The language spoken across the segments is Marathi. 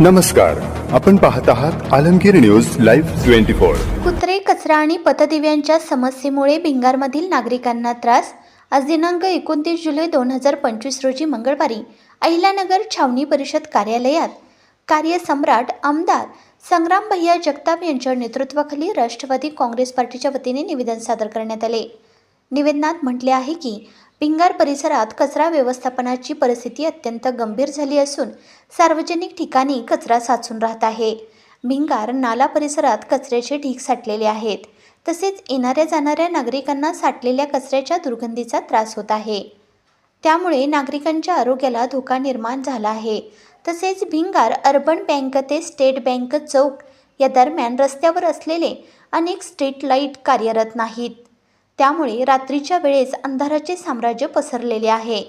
नमस्कार आपण पाहत आहात Alamgir news live twenty four. कुत्रे कचरा आणि पथदिव्यांच्या समस्येमुळे भिंगारमधील नागरिकांना त्रास. आज दिनांक एकोणतीस जुलै दोन हजार पंचवीस रोजी मंगळवारी अहिल्यानगर छावणी परिषद कार्यालयात कार्यसम्राट आमदार संग्राम भैया जगताप यांच्या नेतृत्वाखाली राष्ट्रवादी काँग्रेस पार्टीच्या वतीने निवेदन सादर करण्यात आले. निवेदनात म्हटले आहे की भिंगार परिसरात कचरा व्यवस्थापनाची परिस्थिती अत्यंत गंभीर झाली असून सार्वजनिक ठिकाणी कचरा साचून राहत आहे. भिंगार नाला परिसरात कचऱ्याचे ढीग साठलेले आहेत. तसेच येणाऱ्या जाणाऱ्या नागरिकांना साठलेल्या कचऱ्याच्या दुर्गंधीचा त्रास होत आहे. त्यामुळे नागरिकांच्या आरोग्याला धोका निर्माण झाला आहे. तसेच भिंगार अर्बन बँक ते स्टेट बँक चौक या दरम्यान रस्त्यावर असलेले अनेक स्ट्रीट लाइट कार्यरत नाहीत. त्यामुळे रात्रीच्या वेळेस अंधाराचे साम्राज्य पसरलेले आहे.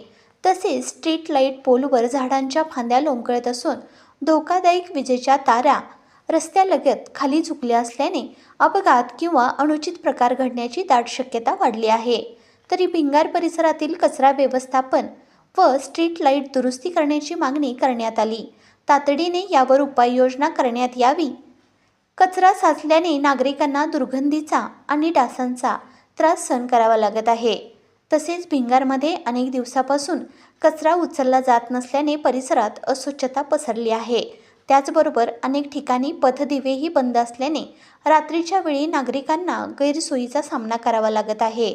तसेच स्ट्रीट लाइट पोलवर झाडांच्या फांद्या लोंबकळत असून धोकादायक विजेच्या तारा रस्त्यालगत खाली झुकल्या असल्याने अपघात किंवा अनुचित प्रकार घडण्याची दाट शक्यता वाढली आहे. तरी भिंगार परिसरातील कचरा व्यवस्थापन व स्ट्रीट लाइट दुरुस्ती करण्याची मागणी करण्यात आली. तातडीने यावर उपाययोजना करण्यात यावी. कचरा साचल्याने नागरिकांना दुर्गंधीचा आणि डासांचा त्रास सहन करावा लागत आहे. तसेच भिंगारमध्ये अनेक दिवसापासून कचरा उचलला जात नसल्याने परिसरात अस्वच्छता पसरली आहे. त्याचबरोबर अनेक ठिकाणी पथदिवेही बंद असल्याने रात्रीच्या वेळी नागरिकांना गैरसोयीचा सामना करावा लागत आहे.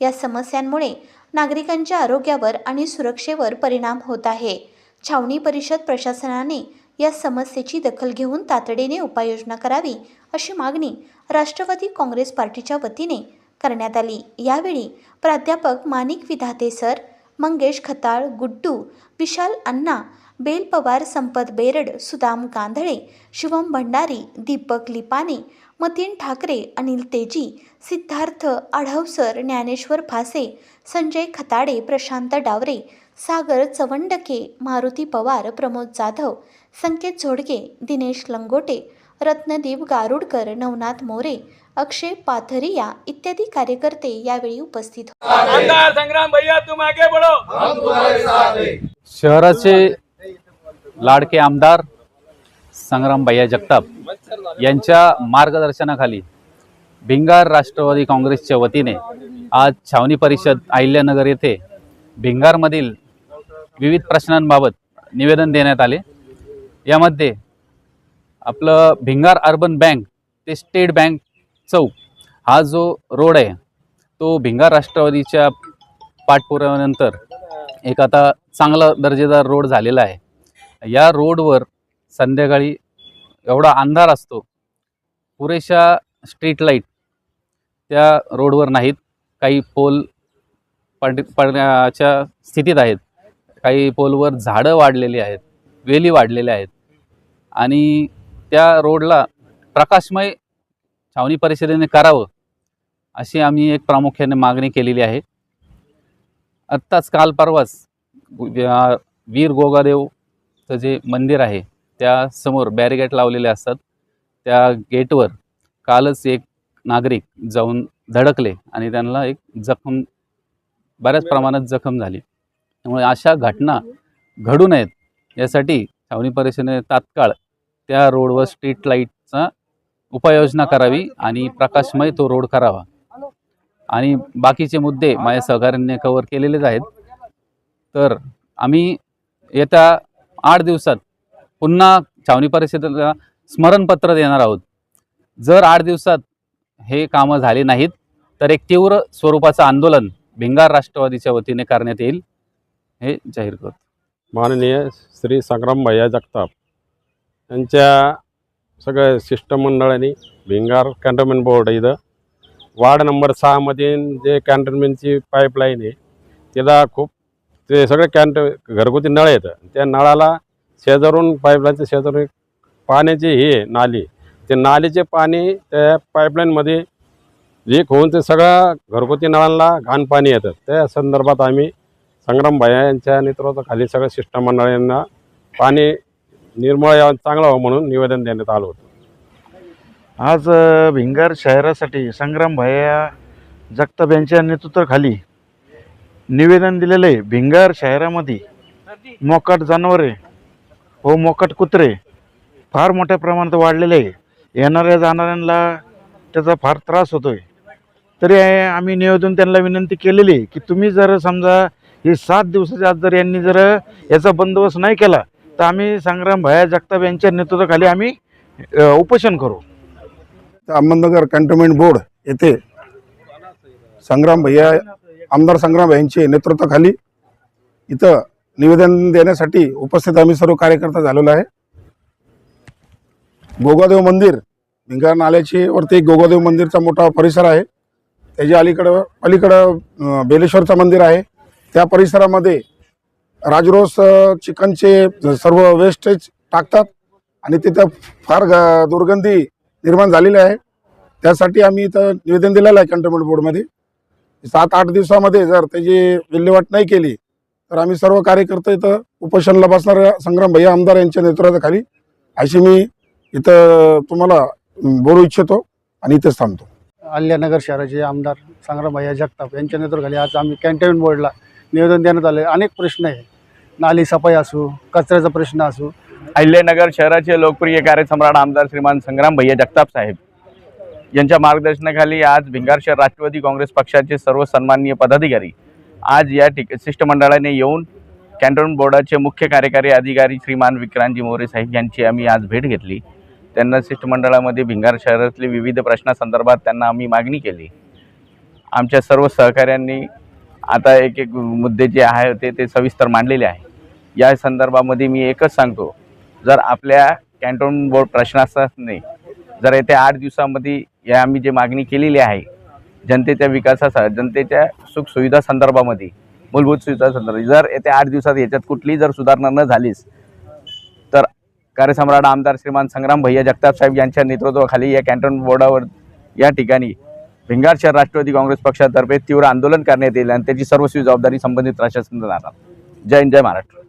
या समस्यांमुळे नागरिकांच्या आरोग्यावर आणि सुरक्षेवर परिणाम होत आहे. छावणी परिषद प्रशासनाने या समस्येची दखल घेऊन तातडीने उपाययोजना करावी अशी मागणी राष्ट्रवादी काँग्रेस पार्टीच्या वतीने करण्यात आली. यावेळी प्राध्यापक माणिक विधाते सर मंगेश खताळ गुड्डू विशाल अण्णा बेल पवार संपत बेरड सुदाम गांधळे शिवम भंडारी दीपक लिपाने मतीन ठाकरे अनिल तेजी सिद्धार्थ आढावसर ज्ञानेश्वर फासे संजय खताडे प्रशांत डावरे सागर चवंडके मारुती पवार प्रमोद जाधव संकेत झोडके दिनेश लंगोटे रत्नदीप गारुडकर नवनाथ मोरे अक्षय पाथरिया इत्यादी कार्यकर्ते यावेळी उपस्थित होते. आमदार संग्राम भैया तुम आगे बढ़ो शहराचे लाडके आमदार संग्राम भैया जगताप यांच्या मार्गदर्शनाखाली भिंगार राष्ट्रवादी काँग्रेसच्या वतीने आज छावणी परिषद अहिल्यानगर येथे भिंगारमधील विविध प्रश्नांबाबत निवेदन देण्यात आले. यामध्ये आपलं भिंगार अर्बन बँक ते स्टेट बँक चौक. हा जो रोड आहे तो भिंगार राष्ट्रवादीच्या पाठपुराव्यानंतर एक आता चांगला दर्जेदार रोड झालेला आहे. या रोडवर संध्याकाळी एवढा अंधार असतो पुरेशा स्ट्रीट लाइट त्या रोडवर नाहीत. काही पोल पड पडण्याच्या स्थितीत आहेत. काही पोलवर झाडं वाढलेली आहेत वेली वाढलेल्या आहेत. आणि त्या रोडला प्रकाशमय छावणी परिषदेने करावं अशी आम्ही एक प्रामुख्याने मागणी केलेली आहे. आत्ताच काल परवाच वीर गोगादेवचं जे मंदिर आहे त्यासमोर बॅरिगेट लावलेले असतात. त्या गेटवर कालच एक नागरिक जाऊन धडकले आणि त्यांना एक जखम बऱ्याच प्रमाणात जखम झाली. त्यामुळे अशा घटना घडू नयेत यासाठी छावणी परिषदेने तात्काळ त्या रोडवर स्ट्रीट लाईटचा उपाययोजना करावी आणि प्रकाशमय तो रोड करावा. आणि बाकीचे मुद्दे माझ्या सहकाऱ्यांनी कवर केलेलेच आहेत. तर आम्ही येत्या आठ दिवसात पुन्हा छावणी परिषदेला स्मरणपत्र देणार आहोत. जर आठ दिवसात हे कामं झाली नाहीत तर एक तीव्र स्वरूपाचं आंदोलन भिंगार राष्ट्रवादीच्या वतीने करण्यात येईल. हे जाहीर करतो. माननीय श्री संग्राम भैया जगताप यांच्या सगळ्या शिष्टमंडळाने भिंगार कॅन्टोन्मेंट बोर्ड इथं. वार्ड नंबर सहामध्ये जे कॅन्टोन्मेंटची पाईपलाईन आहे तिला खूप ते सगळे कॅन्ट घरगुती नळ येतं त्या नळाला शेजारून पाईपलाईनच्या शेजारून पाण्याची हे नाली. ते नालीचे पाणी त्या पाईपलाईनमध्ये लीक होऊन ते सगळं घरगुती नळांना घाण पाणी येतं. त्या संदर्भात आम्ही संग्राम भैया यांच्या नेतृत्वाखाली सगळ्या शिष्टमंडळांना पाणी निर्मळ यावं चांगला व्हावं म्हणून निवेदन देण्यात आलं होतं. आज भिंगार शहरासाठी संग्राम भैया जगताप यांच्या नेतृत्वाखाली निवेदन दिलेलं आहे. भिंगार शहरामध्ये मोकाट जनावरे व मोकाट कुत्रे फार मोठ्या प्रमाणात वाढलेले आहे. येणाऱ्या जाणाऱ्यांना त्याचा फार त्रास होतो आहे तरी आम्ही निवेदन त्यांना विनंती केलेली आहे की तुम्ही जर समजा हे सात दिवसाच्या आत जर यांनी जर याचा बंदोबस्त नाही केला तर आम्ही संग्राम भया जगताप यांच्या नेतृत्वाखाली आम्ही उपोषण करू. अहमदनगर कॅन्टोन्मेंट बोर्ड येथे संग्राम भैया आमदार संग्राम यांचे नेतृत्वाखाली इथं निवेदन देण्यासाठी उपस्थित आम्ही सर्व कार्यकर्ता झालेलो आहे. गोगादेव मंदिर भिंगार नाल्याचे वरती एक गोगादेव मंदिरचा मोठा परिसर आहे. त्याच्या अलीकडं अलीकडं बेलेश्वरचं मंदिर आहे. त्या परिसरामध्ये राजरोस चिकनचे सर्व वेस्टेज टाकतात. आणि तिथं फार दुर्गंधी निर्माण झालेली आहे. त्यासाठी आम्ही इथं निवेदन दिलेलं आहे कंटेनमेंट बोर्डमध्ये सात आठ दिवसामध्ये जर त्याची विल्हेवाट नाही केली तर आम्ही सर्व कार्यकर्ते इथं उपोषणला बसणाऱ्या संग्राम भैया आमदार यांच्या नेतृत्वाखाली. अशी मी इथं तुम्हाला बोलू इच्छितो आणि इथेच थांबतो. अल्यानगर शहराचे आमदार संग्राम भैया जगताप यांच्या नेतृत्वाखाली आज आम्ही कॅन्टोन्मेंट बोर्डला निवेदन देण्यात आले अनेक प्रश्न आहे नाली सफाई असो कचऱ्याचा प्रश्न असो. अहिल्यानगर शहराचे लोकप्रिय कार्यसम्राट आमदार श्रीमान संग्राम भैया जगताप साहेब यांच्या मार्गदर्शनाखाली आज भिंगार शहर राष्ट्रवादी काँग्रेस पक्षाचे सर्व सन्माननीय पदाधिकारी आज या ठिक शिष्टमंडळाने येऊन कॅन्टोन बोर्डाचे मुख्य कार्यकारी अधिकारी श्रीमान विक्रांतजी मोरे साहेब यांची आम्ही आज भेट घेतली. त्यांना शिष्टमंडळामध्ये भिंगार शहरातले विविध प्रश्नासंदर्भात त्यांना आम्ही मागणी केली. आमच्या सर्व सहकाऱ्यांनी आता एक एक मुद्दे जे आहे ते ते सविस्तर मांडलेले आहे. या संदर्भामध्ये मी एकच सांगतो जर आपल्या कॅन्टोन बोर्ड प्रशासनाने जर येत्या आठ दिवसामध्ये या आम्ही जे मागणी केलेली आहे जनतेच्या विकासाचा जनतेच्या सुखसुविधा संदर्भामध्ये मूलभूत सुविधा संदर्भात जर येत्या आठ दिवसात याच्यात कुठलीही जर सुधारणा न झालीच तर कार्यसम्राट आमदार श्रीमान संग्राम भैया जगताप साहेब यांच्या नेतृत्वाखाली या कॅन्टोन बोर्डावर या ठिकाणी भिंगार शहर राष्ट्रवादी काँग्रेस पक्षातर्फे तीव्र आंदोलन करण्यात येईल आणि त्याची सर्वस्वी जबाबदारी संबंधित प्रशासन राहणार. जय हिंद जय महाराष्ट्र.